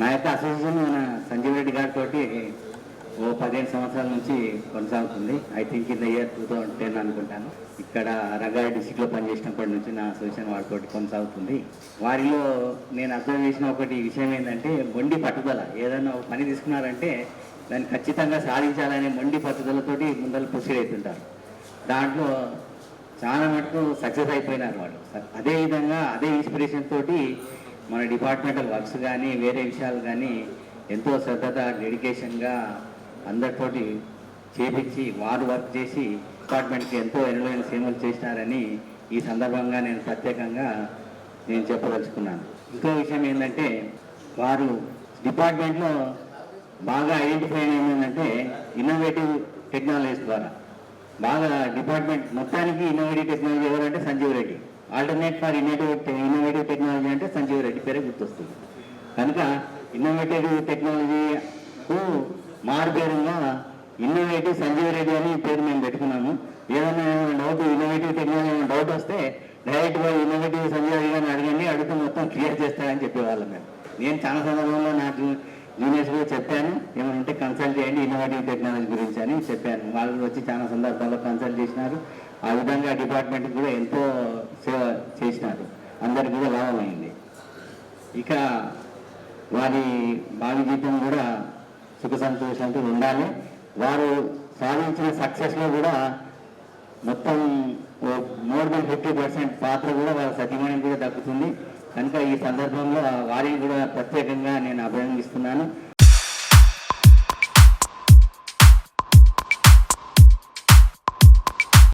నా యొక్క అసోసియేషన్ మన సంజీవ్ రెడ్డి గారితో ఓ పదిహేను సంవత్సరాల నుంచి కొనసాగుతుంది. I think in the year two thousand ten అనుకుంటాను. ఇక్కడ రంగారెడ్డి డిస్టిక్లో పనిచేసినప్పటి నుంచి నా అసోసియేషన్ వారితో కొనసాగుతుంది. వారిలో నేను అర్థం చేసిన ఒకటి విషయం ఏంటంటే మొండి పట్టుదల. ఏదైనా ఒక పని తీసుకున్నారంటే దాన్ని ఖచ్చితంగా సాధించాలనే మొండి పట్టుదలతోటి ముందర ప్రొసీడ్ అవుతుంటారు. దాంట్లో చాలా మటుకు సక్సెస్ అయిపోయినారు వాళ్ళు. అదేవిధంగా అదే ఇన్స్పిరేషన్ తోటి మన డిపార్ట్మెంటల్ వర్క్స్ కానీ వేరే విషయాలు కానీ ఎంతో శ్రద్ధత డెడికేషన్గా అందరితోటి చేపించి వారు వర్క్ చేసి డిపార్ట్మెంట్కి ఎంతో ఎనలేని సేవలు చేసినారని ఈ సందర్భంగా నేను ప్రత్యేకంగా నేను చెప్పదలుచుకున్నాను. ఇంకో విషయం ఏంటంటే వారు డిపార్ట్మెంట్లో బాగా ఐడెంటిఫై ఏంటంటే ఇన్నోవేటివ్ టెక్నాలజీస్ ద్వారా. బాగా డిపార్ట్మెంట్ మొత్తానికి innovative technology alternate for innovative innovative technology అంటే సంజీవ్ రెడ్డి పేరే గుర్తొస్తుంది. కనుక ఇన్నోవేటివ్ టెక్నాలజీకు మారుపేరుగా ఇన్నోవేటివ్ సంజీవ్ రెడ్డి అని పేరు మేము పెట్టుకున్నాము. ఏదైనా డౌట్ ఇన్నోవేటివ్ టెక్నాలజీ డౌట్ వస్తే డైరెక్ట్గా ఇన్నోవేటివ్ సంజీవ్ రెడ్డి గారిని అడగండి అడిగితే మొత్తం క్లియర్ చేస్తారని చెప్పేవాళ్ళం మేము. నేను చాలా సందర్భంలో నాకు యూనివర్సిటీలో కూడా చెప్పాను ఏమైనా ఉంటే కన్సల్ట్ చేయండి ఇన్నోవేటివ్ టెక్నాలజీ గురించి అని చెప్పాను. వాళ్ళు వచ్చి చాలా సందర్భాల్లో కన్సల్ట్ చేసినారు. ఆ విధంగా డిపార్ట్మెంట్కి కూడా ఎంతో సేవ చేసినారు. అందరికి కూడా లాభమైంది ఇక వారి భావి జీవితం కూడా సుఖ సంతోషంతో ఉండాలి. వారు సాధించిన సక్సెస్లో కూడా మొత్తం మోర్ దెన్ ఫిఫ్టీ పర్సెంట్ పాత్ర కూడా వారి సతీమణికి కూడా దక్కుతుంది. కనుక ఈ సందర్భంలో వారిని కూడా ప్రత్యేకంగా నేను అభినందిస్తున్నాను.